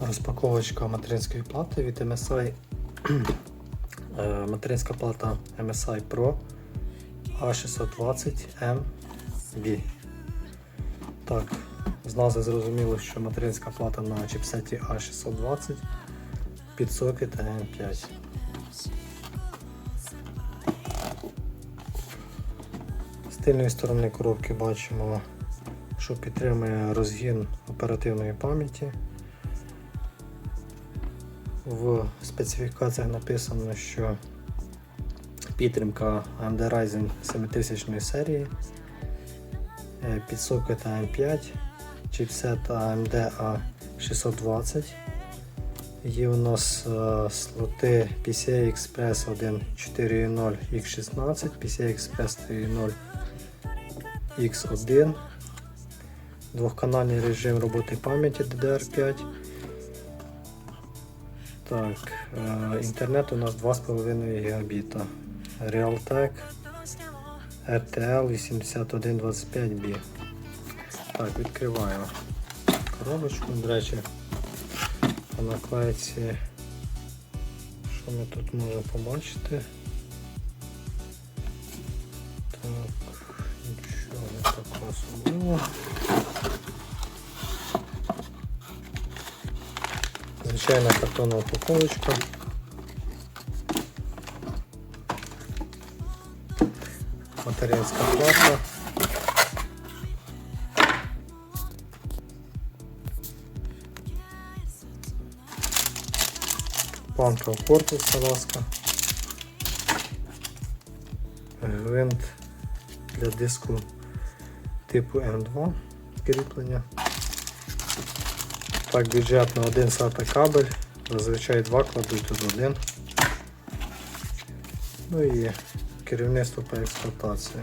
Розпаковочка материнської плати від MSI. Е, Материнська плата MSI Pro A620MB. Так, з назви зрозуміло, що материнська плата на чіпсеті A620 під сокет AM5. З тильної сторони коробки бачимо, що підтримує розгін оперативної пам'яті. В специфікаціях написано, що підтримка AMD Ryzen 7000 серії, підсокет AM5, чипсет AMD A620. Є у нас е, слоти PCI Express 1.4.0 X16, PCI Express 3.0 X1, двохканальний режим роботи пам'яті DDR5. Так, е, інтернет у нас 2,5 гігабіта. Realtek RTL 8125B. Так, відкриваємо коробочку. До речі, по наклейці, що ми тут можемо побачити? Так, нічого не такого особливого. Звичайна картонна упаковочка. Материнська плата. Планка в корпус салазка. Гвинт для диску типу М2 кріплення. Так, бюджетно 1 SATA кабель, зазвичай два кладуть тут один. Ну і керівництво по експлуатації.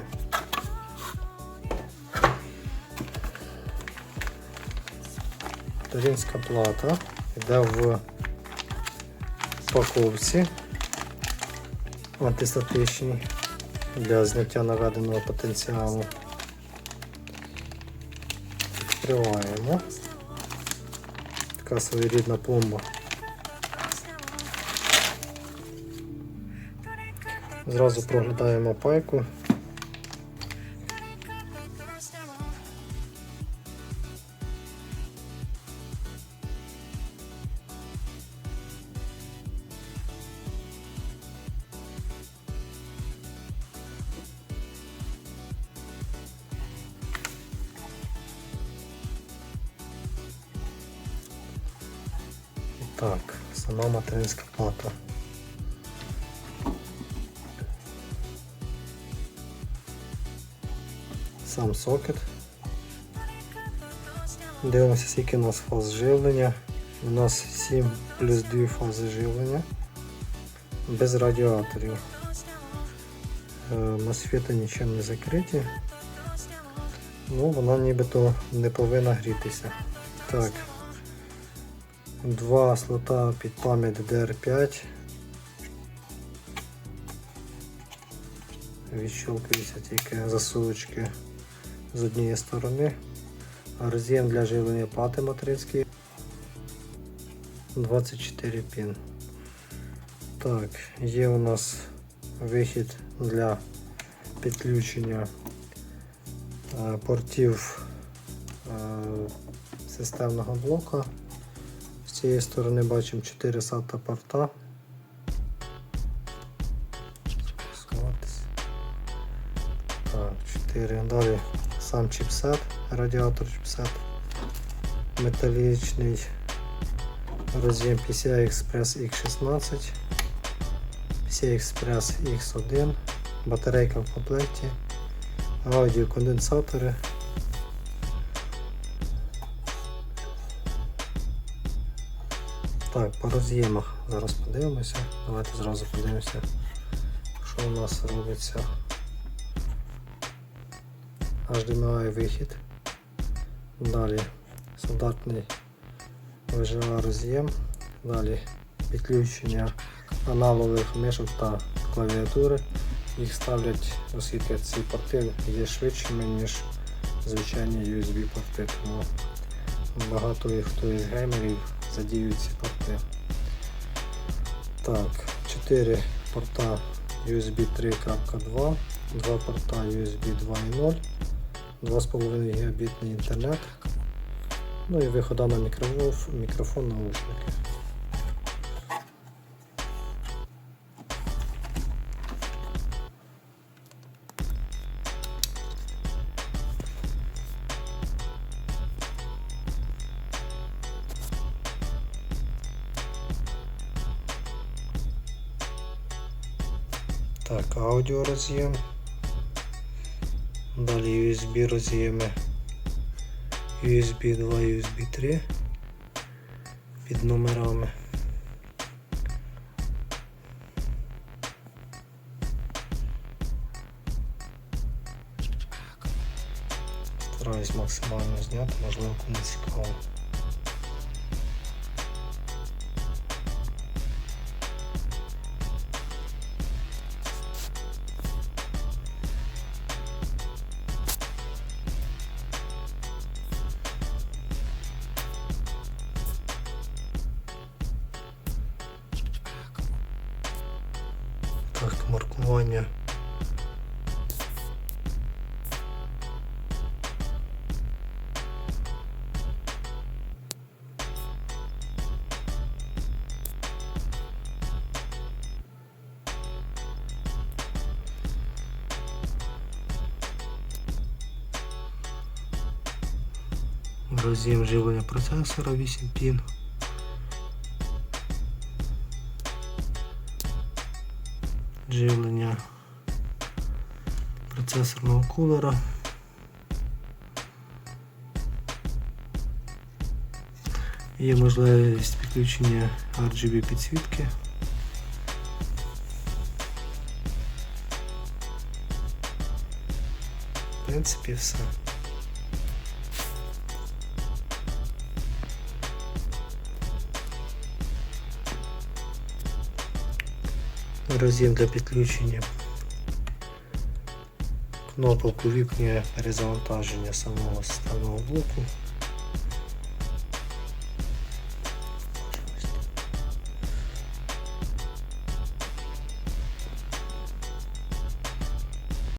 Торінська плата йде в упаковці антистатичній для зняття наведеного потенціалу. Відкриваємо. Така своєрідна пломба. Зразу проглядаємо пайку. Так, сама материнська плата. Сам сокет. Дивимося, скільки у нас фаз живлення. У нас 7 плюс 2 фази живлення. Без радіаторів. Е, Мосфети нічим не закриті. Ну, вона нібито не повинна грітися. Так. Два слота під пам'ять DDR5. Відщелкуються тільки засувочки з однієї сторони. Роз'єм для живлення плати материнської 24 пін. Так, є у нас вихід для підключення е, портів е, системного блока. Цієї сторони бачимо 4 SATA порта. Так, 4. Далі сам чіпсет, радіатор чіпсет, металічний роз'єм PCI Express X16, PCI Express X1, батарейка в комплекті, аудіоконденсатори. Так, по роз'ємах зараз подивимося. Давайте зразу подивимося, що у нас робиться. HDMI вихід. Далі стандартний VGA роз'єм. Далі підключення аналогових мишок та клавіатури. Їх ставлять, оскільки ці порти є швидшими, ніж звичайні USB порти. Тому багато хто із геймерів задіюють ці порти. Так, 4 порта USB 3.2, 2 порта USB 2.0, 2,5 гігабітний інтернет. Ну і вихода на мікрофон, мікрофон наушники. Так, аудіо роз'єм. Далі USB роз'єми. USB 2, USB 3 під номерами. Стараюсь максимально зняти, можливо кому цікаво. Так, маркування. Роз'єм живлення процесора 8 пін. живлення процесорного кулера. Є можливість підключення RGB підсвітки. В принципі, все. Роз'єм для підключення. Кнопок увімкнення перезавантаження самого станого блоку.